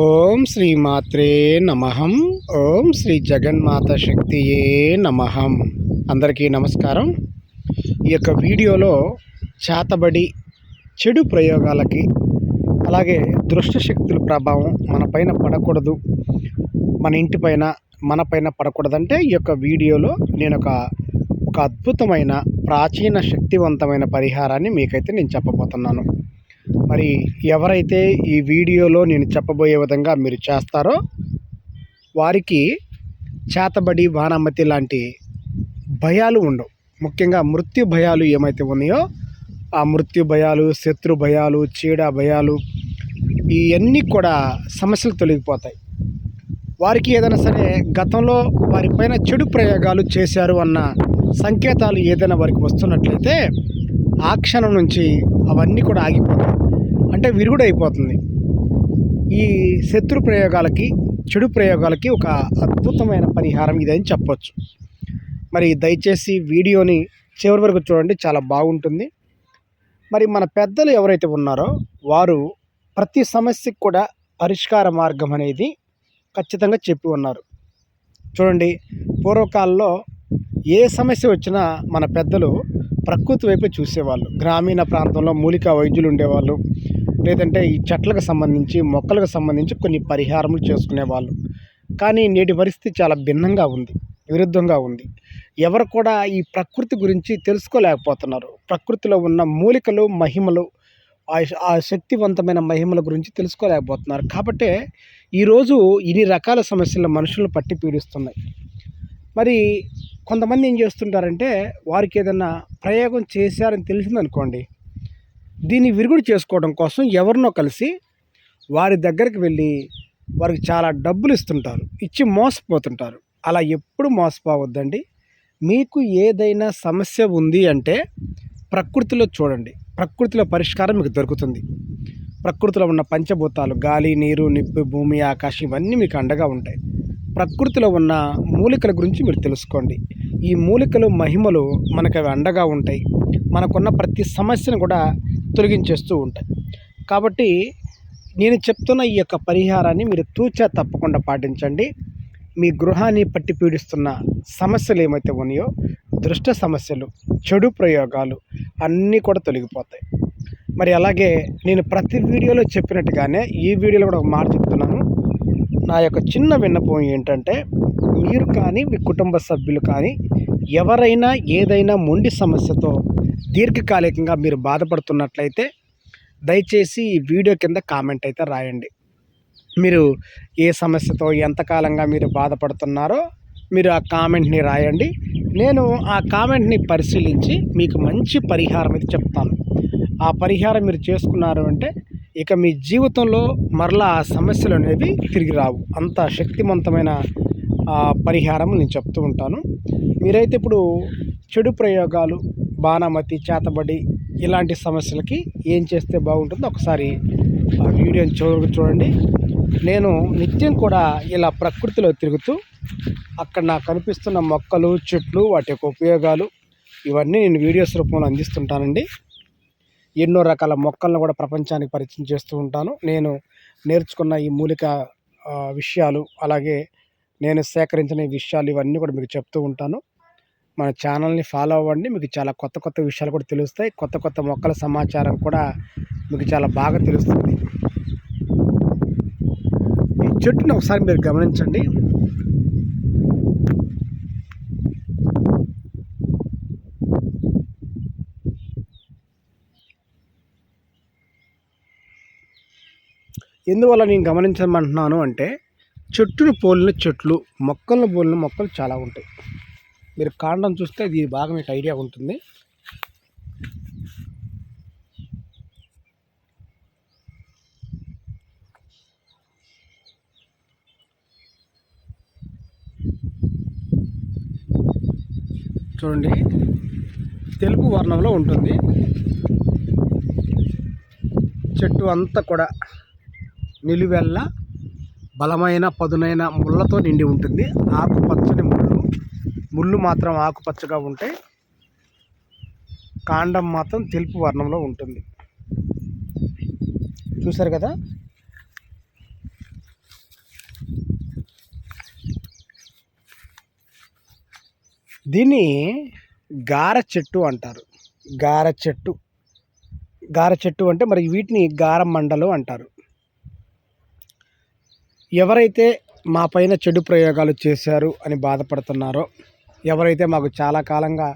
ఓం శ్రీ మాత్రే ఓం శ్రీ జగన్మాత శక్తియే నమహం అందరికీ నమస్కారం. ఈ యొక్క వీడియోలో చేతబడి చెడు ప్రయోగాలకి అలాగే దృష్ట శక్తుల ప్రభావం మన పైన పడకూడదు మన ఇంటి పైన మన పైన పడకూడదంటే ఈ యొక్క వీడియోలో నేను ఒక ఒక అద్భుతమైన ప్రాచీన శక్తివంతమైన పరిహారాన్ని మీకైతే నేను చెప్పబోతున్నాను. మరి ఎవరైతే ఈ వీడియోలో నేను చెప్పబోయే విధంగా మీరు చేస్తారో వారికి చేతబడి వానమతి లాంటి భయాలు ఉండవు. ముఖ్యంగా మృత్యు భయాలు ఏమైతే ఉన్నాయో ఆ మృత్యు భయాలు శత్రు భయాలు చీడ భయాలు ఇవన్నీ కూడా సమస్యలు తొలగిపోతాయి. వారికి ఏదైనా సరే గతంలో వారిపైన చెడు ప్రయోగాలు చేశారు అన్న సంకేతాలు ఏదైనా వారికి వస్తున్నట్లయితే ఆ క్షణం నుంచి అవన్నీ కూడా ఆగిపోతాయి. అంటే విరుగుడు అయిపోతుంది. ఈ శత్రు ప్రయోగాలకి చెడు ప్రయోగాలకి ఒక అద్భుతమైన పరిహారం ఇదని చెప్పొచ్చు. మరి దయచేసి వీడియోని చివరి వరకు చూడండి చాలా బాగుంటుంది. మరి మన పెద్దలు ఎవరైతే ఉన్నారో వారు ప్రతి సమస్యకు కూడా పరిష్కార మార్గం అనేది ఖచ్చితంగా చెప్పి ఉన్నారు. చూడండి పూర్వకాలంలో ఏ సమస్య వచ్చినా మన పెద్దలు ప్రకృతి వైపే చూసేవాళ్ళు. గ్రామీణ ప్రాంతంలో మూలిక వైద్యులు ఉండేవాళ్ళు. లేదంటే ఈ చెట్లకు సంబంధించి మొక్కలకు సంబంధించి కొన్ని పరిహారములు చేసుకునేవాళ్ళు కానీ నేటి పరిస్థితి చాలా భిన్నంగా ఉంది విరుద్ధంగా ఉంది. ఎవరు కూడా ఈ ప్రకృతి గురించి తెలుసుకోలేకపోతున్నారు. ప్రకృతిలో ఉన్న మూలికలు మహిమలు ఆ శక్తివంతమైన మహిమల గురించి తెలుసుకోలేకపోతున్నారు. కాబట్టే ఈరోజు ఇన్ని రకాల సమస్యలు మనుషులను పట్టి పీడిస్తున్నాయి. మరి కొంతమంది ఏం చేస్తుంటారంటే వారికి ఏదైనా ప్రయోగం చేశారని తెలిసిందనుకోండి దీన్ని విరుగుడు చేసుకోవడం కోసం ఎవరినో కలిసి వారి దగ్గరికి వెళ్ళి వారికి చాలా డబ్బులు ఇస్తుంటారు ఇచ్చి మోసపోతుంటారు. అలా ఎప్పుడు మోసపోవద్దండి. మీకు ఏదైనా సమస్య ఉంది అంటే ప్రకృతిలో చూడండి. ప్రకృతిలో పరిష్కారం మీకు దొరుకుతుంది. ప్రకృతిలో ఉన్న పంచభూతాలు గాలి నీరు నిప్పు భూమి ఆకాశం ఇవన్నీ మీకు అండగా ఉంటాయి. ప్రకృతిలో ఉన్న మూలికల గురించి మీరు తెలుసుకోండి. ఈ మూలికలు మహిమలు మనకు అవి అండగా ఉంటాయి. మనకున్న ప్రతి సమస్యను కూడా తొలగించేస్తూ ఉంటాయి. కాబట్టి నేను చెప్తున్న ఈ యొక్క పరిహారాన్ని మీరు తూచా తప్పకుండా పాటించండి. మీ గృహాన్ని పట్టి పీడిస్తున్న సమస్యలు ఏమైతే ఉన్నాయో దృష్ట సమస్యలు చెడు ప్రయోగాలు అన్నీ కూడా తొలగిపోతాయి. మరి అలాగే నేను ప్రతి వీడియోలో చెప్పినట్టుగానే ఈ వీడియోలో కూడా ఒక మాట చెప్తున్నాను. నా యొక్క చిన్న విన్నపం ఏంటంటే మీరు కానీ మీ కుటుంబ సభ్యులు కానీ ఎవరైనా ఏదైనా మొండి సమస్యతో దీర్ఘకాలికంగా మీరు బాధపడుతున్నట్లయితే దయచేసి ఈ వీడియో కింద కామెంట్ అయితే రాయండి. మీరు ఏ సమస్యతో ఎంతకాలంగా మీరు బాధపడుతున్నారో మీరు ఆ కామెంట్ని రాయండి. నేను ఆ కామెంట్ని పరిశీలించి మీకు మంచి పరిహారం అయితే చెప్తాను. ఆ పరిహారం మీరు చేసుకున్నారు అంటే ఇక మీ జీవితంలో మరలా ఆ సమస్యలు అనేవి తిరిగి రావు. అంత శక్తివంతమైన పరిహారం నేను చెప్తూ ఉంటాను. మీరైతే ఇప్పుడు చెడు ప్రయోగాలు బాణమతి చేతబడి ఇలాంటి సమస్యలకి ఏం చేస్తే బాగుంటుందో ఒకసారి ఆ వీడియోని చూడ చూడండి. నేను నిత్యం కూడా ఇలా ప్రకృతిలో తిరుగుతూ అక్కడ నాకు కనిపిస్తున్న మొక్కలు చెట్లు వాటి యొక్క ఉపయోగాలు ఇవన్నీ నేను వీడియోస్ రూపంలో అందిస్తుంటానండి. ఎన్నో రకాల మొక్కలను కూడా ప్రపంచానికి పరిచయం చేస్తూ ఉంటాను. నేను నేర్చుకున్న ఈ మూలిక విషయాలు అలాగే నేను సేకరించిన విషయాలు ఇవన్నీ కూడా మీకు చెప్తూ ఉంటాను. మన ఛానల్ని ఫాలో అవ్వండి. మీకు చాలా కొత్త కొత్త విషయాలు కూడా తెలుస్తాయి. కొత్త కొత్త మొక్కల సమాచారం కూడా మీకు చాలా బాగా తెలుస్తుంది. ఈ చెట్టుని ఒకసారి మీరు గమనించండి. ఎందువల్ల నేను గమనించమంటున్నాను అంటే చెట్టును పోలిన చెట్లు మొక్కలను పోలిన మొక్కలు చాలా ఉంటాయి. మీరు కాండం చూస్తే ఇది బాగా మీకు ఐడియా ఉంటుంది. చూడండి తెలుపు వర్ణంలో ఉంటుంది. చెట్టు అంతా కూడా నిలువెల్ల బలమైన పదునైన ముళ్ళతో నిండి ఉంటుంది. ఆకుపచ్చని ముళ్ళు. ముళ్ళు మాత్రం ఆకుపచ్చగా ఉంటే కాండం మాత్రం తెలుపు వర్ణంలో ఉంటుంది. చూసారు కదా? దీన్ని గార చెట్టు అంటారు. గార చెట్టు. గార చెట్టు అంటే మరి వీటిని గార మండలు అంటారు. ఎవరైతే మా పైన చెడు ప్రయోగాలు చేశారు అని బాధపడుతున్నారో ఎవరైతే మాకు చాలా కాలంగా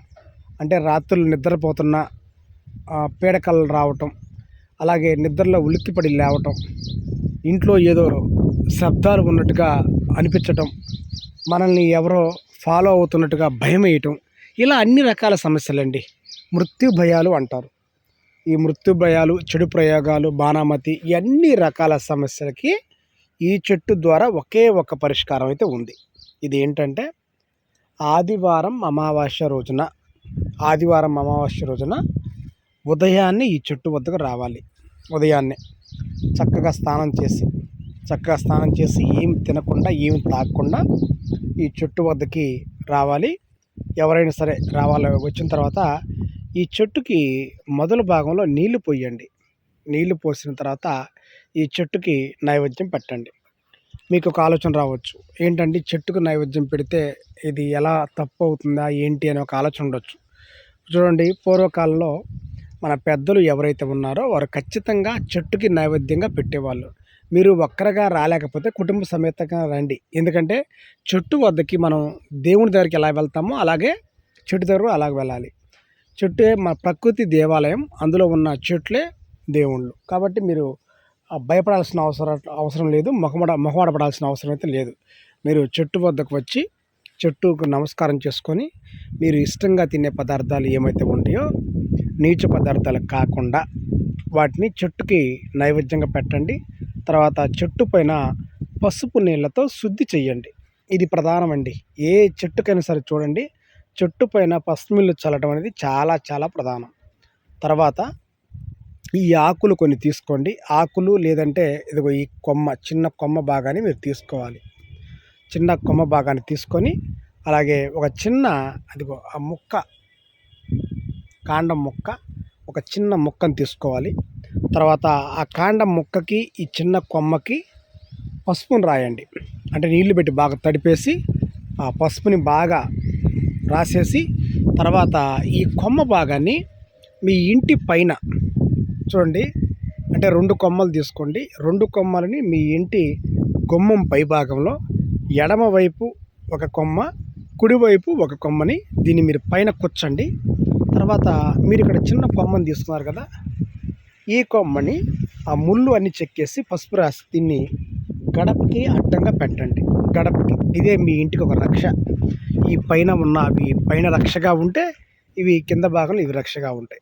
అంటే రాత్రులు నిద్రపోతున్న పీడకలు రావటం అలాగే నిద్రలో ఉలిక్కిపడి లేవటం ఇంట్లో ఏదో శబ్దాలు ఉన్నట్టుగా అనిపించటం మనల్ని ఎవరో ఫాలో అవుతున్నట్టుగా భయం వేయటం ఇలా అన్ని రకాల సమస్యలండి. మృత్యు భయాలు అంటారు. ఈ మృత్యు భయాలు చెడు ప్రయోగాలు బాణామతి ఈ అన్ని రకాల సమస్యలకి ఈ చెట్టు ద్వారా ఒకే ఒక పరిష్కారం అయితే ఉంది. ఇది ఏంటంటే ఆదివారం అమావాస్య రోజున ఆదివారం అమావాస్య రోజున ఉదయాన్నే ఈ చెట్టు వద్దకు రావాలి. ఉదయాన్నే చక్కగా స్నానం చేసి చక్కగా స్నానం చేసి ఏం తినకుండా ఏం తాగకుండా ఈ చెట్టు వద్దకి రావాలి. ఎవరైనా సరే రావాలి వచ్చిన తర్వాత ఈ చెట్టుకి మొదలు భాగంలో నీళ్ళు పోయండి. నీళ్ళు పోసిన తర్వాత ఈ చెట్టుకి నైవేద్యం పెట్టండి. మీకు ఒక ఆలోచన రావచ్చు. ఏంటంటే చెట్టుకు నైవేద్యం పెడితే ఇది ఎలా తప్పు అవుతుందా ఏంటి అని ఒక ఆలోచన ఉండొచ్చు. చూడండి పూర్వకాలంలో మన పెద్దలు ఎవరైతే ఉన్నారో వారు ఖచ్చితంగా చెట్టుకి నైవేద్యంగా పెట్టేవాళ్ళు. మీరు ఒక్కరగా రాలేకపోతే కుటుంబ సమేతంగా రండి. ఎందుకంటే చెట్టు వద్దకి మనం దేవుని దగ్గరికి ఎలా వెళ్తామో అలాగే చెట్టు దగ్గర అలాగ వెళ్ళాలి. చెట్టే మన ప్రకృతి దేవాలయం. అందులో ఉన్న చెట్లే దేవుళ్ళు. కాబట్టి మీరు భయపడాల్సిన అవసరం అవసరం లేదు. మొహమడ మొహమాడపడాల్సిన అవసరం అయితే లేదు. మీరు చెట్టు వద్దకు వచ్చి చెట్టుకు నమస్కారం చేసుకొని మీరు ఇష్టంగా తినే పదార్థాలు ఏమైతే ఉంటాయో నీచ పదార్థాలు కాకుండా వాటిని చెట్టుకి నైవేద్యంగా పెట్టండి. తర్వాత చెట్టు పైన పసుపు నీళ్ళతో శుద్ధి చేయండి ఇది ప్రధానమండి. ఏ చెట్టుకైనా సరే చూడండి చెట్టు పైన పసుపు నీళ్ళు చల్లడం అనేది చాలా చాలా ప్రధానం. తర్వాత ఈ ఆకులు కొన్ని తీసుకోండి. ఆకులు లేదంటే ఇదిగో ఈ కొమ్మ చిన్న కొమ్మ భాగాన్ని మీరు తీసుకోవాలి. చిన్న కొమ్మ భాగాన్ని తీసుకొని అలాగే ఒక చిన్న అదిగో ఆ ముక్క కాండం ముక్క ఒక చిన్న ముక్కను తీసుకోవాలి. తర్వాత ఆ కాండం ముక్కకి ఈ చిన్న కొమ్మకి పసుపుని రాయండి. అంటే నీళ్ళు పెట్టి బాగా తడిపేసి ఆ పసుపుని బాగా రాసేసి తర్వాత ఈ కొమ్మ భాగాన్ని మీ ఇంటి పైన చూడండి. అంటే రెండు కొమ్మలు తీసుకోండి. రెండు కొమ్మలని మీ ఇంటి గుమ్మం పై భాగంలో ఒక కొమ్మ కుడివైపు ఒక కొమ్మని దీన్ని మీరు పైన కూర్చండి. తర్వాత మీరు ఇక్కడ చిన్న కొమ్మని తీసుకున్నారు కదా ఈ కొమ్మని ఆ ముళ్ళు అన్ని చెక్కేసి పసుపు రాసి దీన్ని గడపకి అడ్డంగా పెట్టండి. గడపకి. ఇదే మీ ఇంటికి ఒక రక్ష. ఈ పైన ఉన్న అవి పైన రక్షగా ఉంటే ఇవి కింద భాగంలో ఇవి రక్షగా ఉంటాయి.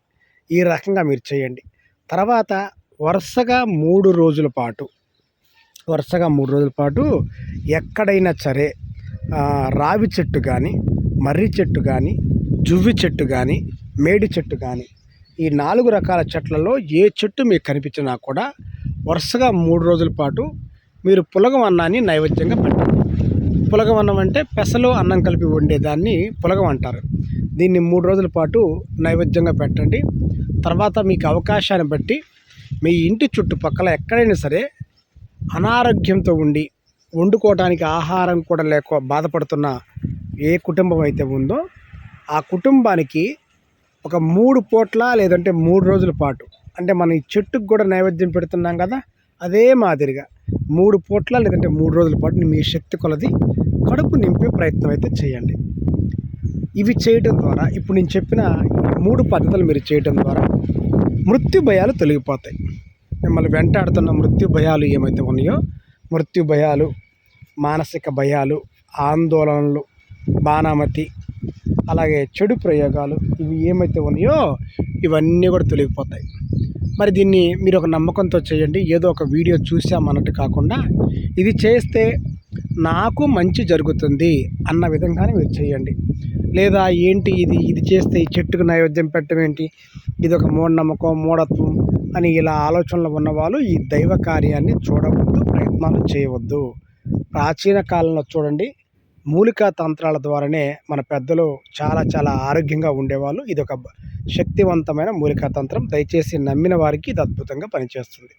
ఈ రకంగా మీరు చేయండి. తర్వాత వరుసగా మూడు రోజుల పాటు వరుసగా మూడు రోజుల పాటు ఎక్కడైనా సరే రావి చెట్టు కానీ మర్రి చెట్టు కానీ జువ్వి చెట్టు కానీ మేడి చెట్టు కానీ ఈ నాలుగు రకాల చెట్లలో ఏ చెట్టు మీకు కనిపించినా కూడా వరుసగా మూడు రోజుల పాటు మీరు పులగం అన్నాన్ని నైవేద్యంగా పెట్టండి. పులగం అన్నం అంటే పెసలు అన్నం కలిపి వండేదాన్ని పులగం అంటారు. దీన్ని మూడు రోజుల పాటు నైవేద్యంగా పెట్టండి. తర్వాత మీకు అవకాశాన్ని బట్టి మీ ఇంటి చుట్టుపక్కల ఎక్కడైనా సరే అనారోగ్యంతో ఉండి వండుకోవడానికి ఆహారం కూడా లేక బాధపడుతున్న ఏ కుటుంబం అయితే ఉందో ఆ కుటుంబానికి ఒక మూడు పూట్ల లేదంటే మూడు రోజుల పాటు అంటే మనం ఈ చెట్టుకు కూడా నైవేద్యం పెడుతున్నాం కదా అదే మాదిరిగా మూడు పూట్ల లేదంటే మూడు రోజుల పాటు మీ శక్తి కొలది కడుపు నింపే ప్రయత్నం అయితే చేయండి. ఇవి చేయటం ద్వారా ఇప్పుడు నేను చెప్పిన మూడు పద్ధతులు మీరు చేయటం ద్వారా మృత్యు భయాలు తొలగిపోతాయి. మిమ్మల్ని వెంటాడుతున్న మృత్యు భయాలు ఏమైతే ఉన్నాయో మృత్యు భయాలు మానసిక భయాలు ఆందోళనలు బాణామతి అలాగే చెడు ప్రయోగాలు ఇవి ఏమైతే ఉన్నాయో ఇవన్నీ కూడా తొలగిపోతాయి. మరి దీన్ని మీరు ఒక నమ్మకంతో చేయండి. ఏదో ఒక వీడియో చూసామన్నట్టు కాకుండా ఇది చేస్తే నాకు మంచి జరుగుతుంది అన్న విధంగానే మీరు చేయండి. లేదా ఏంటి ఇది? ఇది చేస్తే ఈ చెట్టుకు నైవేద్యం పెట్టడం ఏంటి? ఇది ఒక మూఢనమ్మకం మూఢత్వం అని ఇలా ఆలోచనలు ఉన్నవాళ్ళు ఈ దైవ కార్యాన్ని చూడవద్దు ప్రయత్నాలు చేయవద్దు. ప్రాచీన కాలంలో చూడండి మూలికా తంత్రాల ద్వారానే మన పెద్దలు చాలా చాలా ఆరోగ్యంగా ఉండేవాళ్ళు. ఇది ఒక శక్తివంతమైన మూలికా తంత్రం. దయచేసి నమ్మిన వారికి ఇది అద్భుతంగా పనిచేస్తుంది.